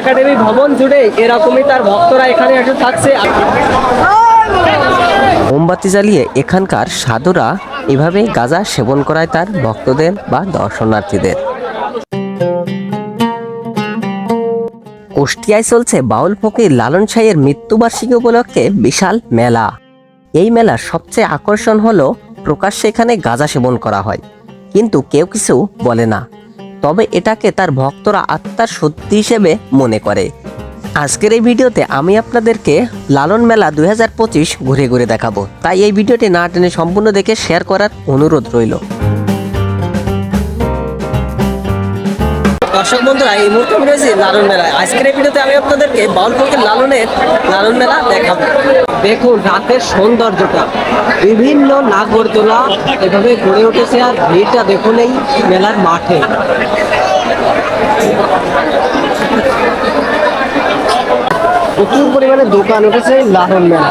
Academy ভবন জুড়ে এরকমই তার ভক্তরা এখানে এসে থাকছে। মোমবাতি জ্বালিয়ে এখানকার সাধুরা এভাবে গাঁজা সেবন করায় তার ভক্তদের বা দর্শনার্থীদের। কুষ্টিয়ায় চলছে বাউল ফকির লালন সাহের মৃত্যুবার্ষিকী উপলক্ষে বিশাল মেলা। এই মেলার সবচেয়ে আকর্ষণ হলো প্রকাশ্যে এখানে গাঁজা সেবন করা হয়। কিন্তু কেউ কিছু বলে না। তবে এটাকে তার ভক্তরা আত্মার সত্যি হিসেবে মনে করে। আজকের এই ভিডিওতে আমি আপনাদেরকে লালন মেলা দু হাজার পঁচিশ ঘুরে ঘুরে দেখাবো। তাই এই ভিডিওটি না টেনে সম্পূর্ণ দেখে শেয়ার করার অনুরোধ রইল। দর্শক বন্ধুরা, এই মুহূর্তে আমি রয়েছি লালন মেলায়। আজকের এই ভিডিওতে আমি আপনাদেরকে বাউল ফকির লালনের, লালন মেলা দেখাবো। দেখুন, রাতের সৌন্দর্যটা। বিভিন্ন নাগরদোলা এভাবে গড়ে উঠেছে আর ভিড়টা দেখুন এই মেলার মাঠে। প্রচুর পরিমাণে দোকান উঠেছে লালন মেলা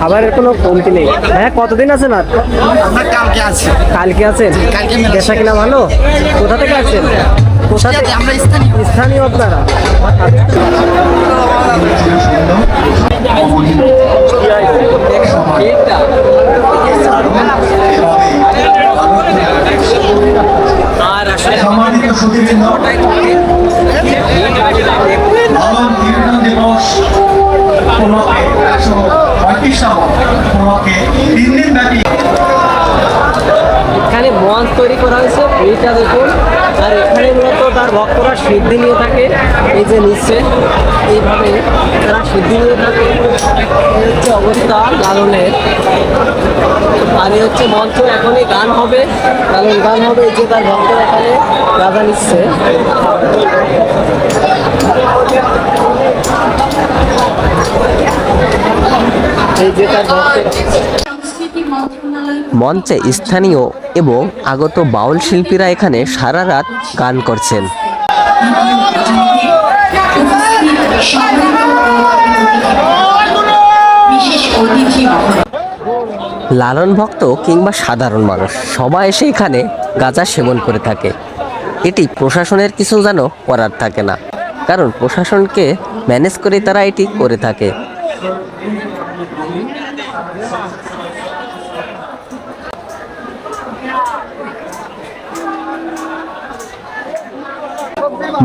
খাবারের কোনো কমতি নেই। হ্যাঁ কতদিন আছেন আর? আমরা কালকে আছি। কালকে আছেন? কালকে মেলা কিনা ভালো? কোথা থেকে আসছেন কোথা থেকে? আমরা স্থানীয়। স্থানীয় আপনারা? আর আসলে উপলক্ষে তিন দিন ব্যাপী এখানে মঞ্চ তৈরি করা হয়েছে এইটা দেখুন। আর এখানে মূলত তার ভক্তরা সিদ্ধি নিয়ে থাকে, এই যে নিচ্ছে এইভাবে তারা সিদ্ধি নিয়ে থাকে। এই হচ্ছে অবস্থা লালনের। আর এই হচ্ছে মঞ্চ এখনই গান হবে, লালন গান হবে, এই যে তার ভক্তরা এখানে গাজা নিচ্ছে। এই যে তার ভক্ত মঞ্চে স্থানীয় এবং আগত বাউল শিল্পীরা এখানে সারা রাত গান করছেন। লালন ভক্ত কিংবা সাধারণ মানুষ, সবাই এসে এখানে গাঁজা সেবন করে থাকে। এটি প্রশাসনের কিছু যেন করার থাকে না, কারণ প্রশাসনকে ম্যানেজ করে তারা এটি করে থাকে।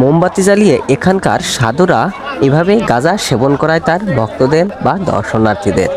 মোমবাতি জ্বালিয়ে এখানকার সাধুরা এভাবে গাঁজা সেবন করায় তার ভক্তদের বা দর্শনার্থীদের।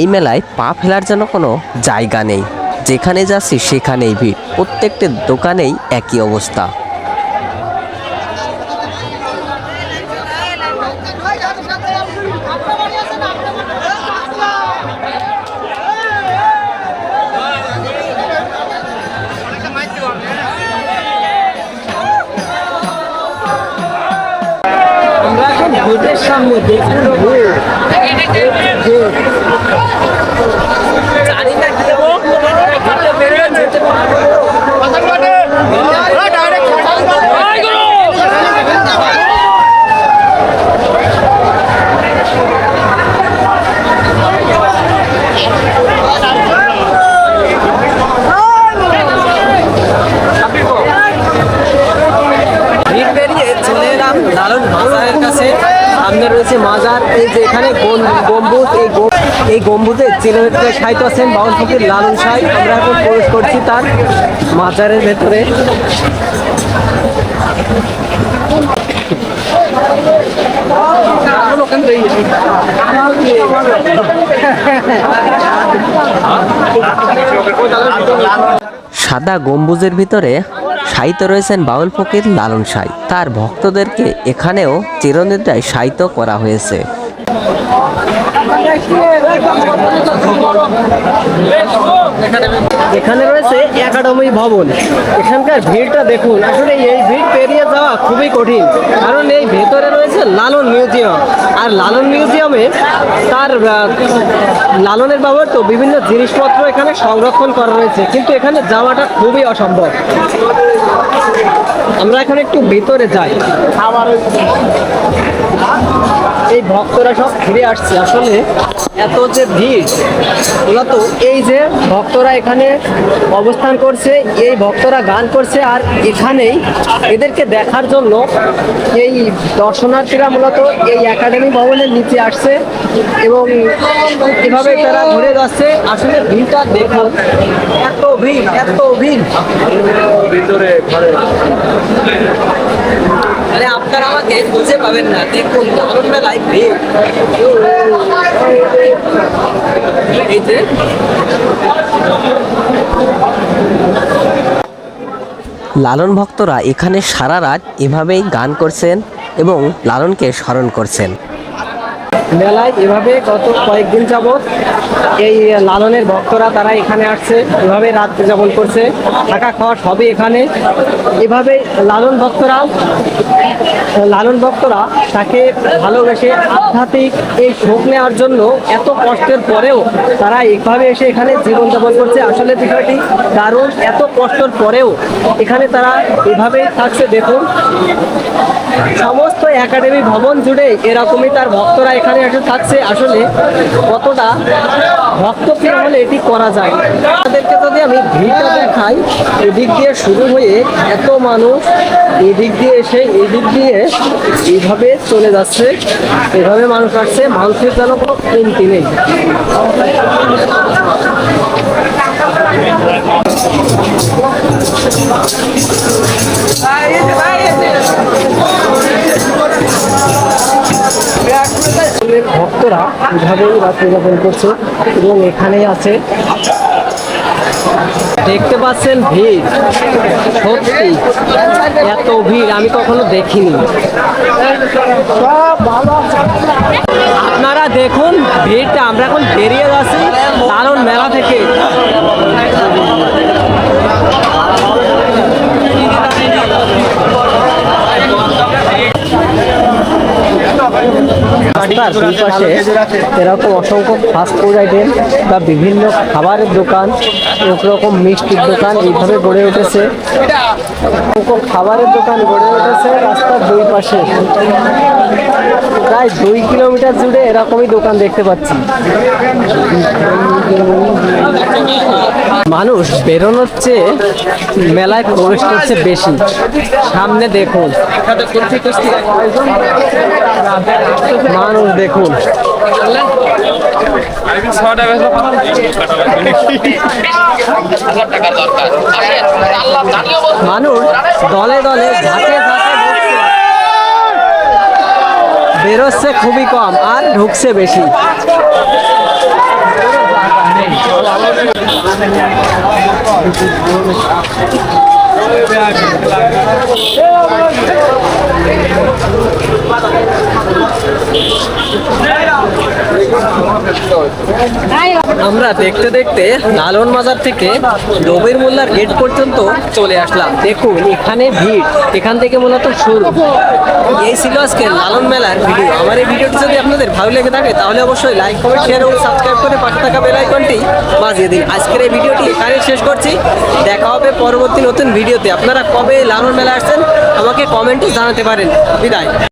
এই মেলায় পা ফেলার যেন কোনো জায়গা নেই। যেখানে যাচ্ছি সেখানেই ভিড়। প্রত্যেকটি দোকানেই একই অবস্থা। আমরা সামনে দেখুন Good. মাজার, এই যে এখানে গম্বুজ, এই গম- চিরনিদ্রায় সাহিত্য আছেন বাউল ফকির লালন সাই। আমরা এখন প্রবেশ করছি তার মাজারের ভেতরে। সাদা গম্বুজের ভিতরে সাহিত্য রয়েছেন বাউল ফকির লালন সাই। তার ভক্তদেরকে এখানেও চিরনিদ্রায় সাহিত্য করা হয়েছে। এখানে রয়েছে একাডেমি ভবন। এখানকার ভিড়টা দেখুন। আসলে এই ভিড় পেরিয়ে যাওয়া খুবই কঠিন। কারণ এই ভেতরে রয়েছে লালন মিউজিয়াম। আর লালন মিউজিয়ামে তার লালনের ব্যবহৃত বিভিন্ন জিনিসপত্র এখানে সংরক্ষণ করা রয়েছে। কিন্তু এখানে যাওয়াটা খুবই অসম্ভব। আমরা এখন একটু ভেতরে যাই। এই ভক্তরা সব ফিরে আসছে। আসলে এত যে ভিড়, মূলত এই যে ভক্তরা এখানে অবস্থান করছে, এই ভক্তরা গান করছে আর এখানেই এদেরকে দেখার জন্য এই দর্শনার্থীরা মূলত এই একাডেমি ভবনের নিচে আসছে এবং এভাবে তারা ঘুরে যাচ্ছে। আসলে ভিড়টা দেখুন, এত ভিড় এত ভিড়। মানে বুঝে পাবেন না, দেখুন দারুণ এই যে, লালন ভক্তরা এখানে সারা রাত এভাবেই গান করছেন এবং লালনকে স্মরণ করছেন। মেলায় এভাবে গত কয়েকদিন যাবৎ এই লালনের ভক্তরা তারা এখানে আসছে, এভাবে রাত যাপন করছে, থাকা খাওয়া সবই এখানে। এভাবে লালন ভক্তরা লালন ভক্তরা তাকে ভালোবেসে আধ্যাত্মিক এই শোক নেওয়ার জন্য এত কষ্টের পরেও তারা এভাবে এসে এখানে জীবনযাপন করছে। আসলে বিষয়টি দারুণ, এত কষ্টের পরেও এখানে তারা এভাবে থাকছে। দেখুন, সমস্ত একাডেমি ভবন জুড়ে এরকমই তার ভক্তরা এখানে এসে থাকছে আসলে কতটা ভক্তপ্রিয় হলে এটি করা যায়। তাদেরকে যদি আমি ভিড়টা দেখাই, এদিক দিয়ে শুরু হয়ে এত মানুষ এদিক দিয়ে এসে এদিক দিয়ে এইভাবে চলে যাচ্ছে, এভাবে মানুষ আসছে, মানুষের যেন কোনো কমতি নেই। আসলে ভক্তরা এভাবেই রাত্রি যাপন করছে এবং এখানেই আছে। দেখতে পাচ্ছেন ভিড়, সত্যি, এত ভিড়, আমি কখনো দেখিনি। আপনারা দেখুন ভিড়টা, আমরা এখন বেরিয়ে যাচ্ছি লালন মেলা থেকে। রাস্তার দুই পাশে এরকম অসংখ্য ফাস্ট ফুড আইটেম বা বিভিন্ন খাবারের দোকান রকম মিষ্টির দোকান এইভাবে গড়ে উঠেছে। খাবারের দোকান গড়ে উঠেছে রাস্তার দুই পাশে। প্রায় দুই কিলোমিটার জুড়ে এরকমই দোকান দেখতে পাচ্ছি। মানুষ বেরোনোর চেয়ে মেলায় প্রবেশ করছে বেশি। সামনে দেখুন। মানুষ দেখুন। মানুষ দলে দলে বেরোচ্ছে খুবই কম আর ঢুকছে বেশি। Thank you. আমরা দেখতে দেখতে লালন বাজার থেকে রবির মোল্লার গেট পর্যন্ত চলে আসলাম। দেখুন, এখানে ভিড়। এখান থেকে মূলত শুরু। এই ছিল আজকে লালন মেলার ভিডিও। আমার এই ভিডিওটি যদি আপনাদের ভালো লেগে থাকে, তাহলে অবশ্যই লাইক কমেন্ট শেয়ার এবং সাবস্ক্রাইব করে পাশে থাকা বেল আইকনটি বাজিয়ে দিন। আজকের এই ভিডিওটি এখানে শেষ করছি। দেখা হবে পরবর্তী নতুন ভিডিওতে। আপনারা কবে লালন মেলা আসছেন, আমাকে কমেন্টে জানাতে পারেন। বিদায়।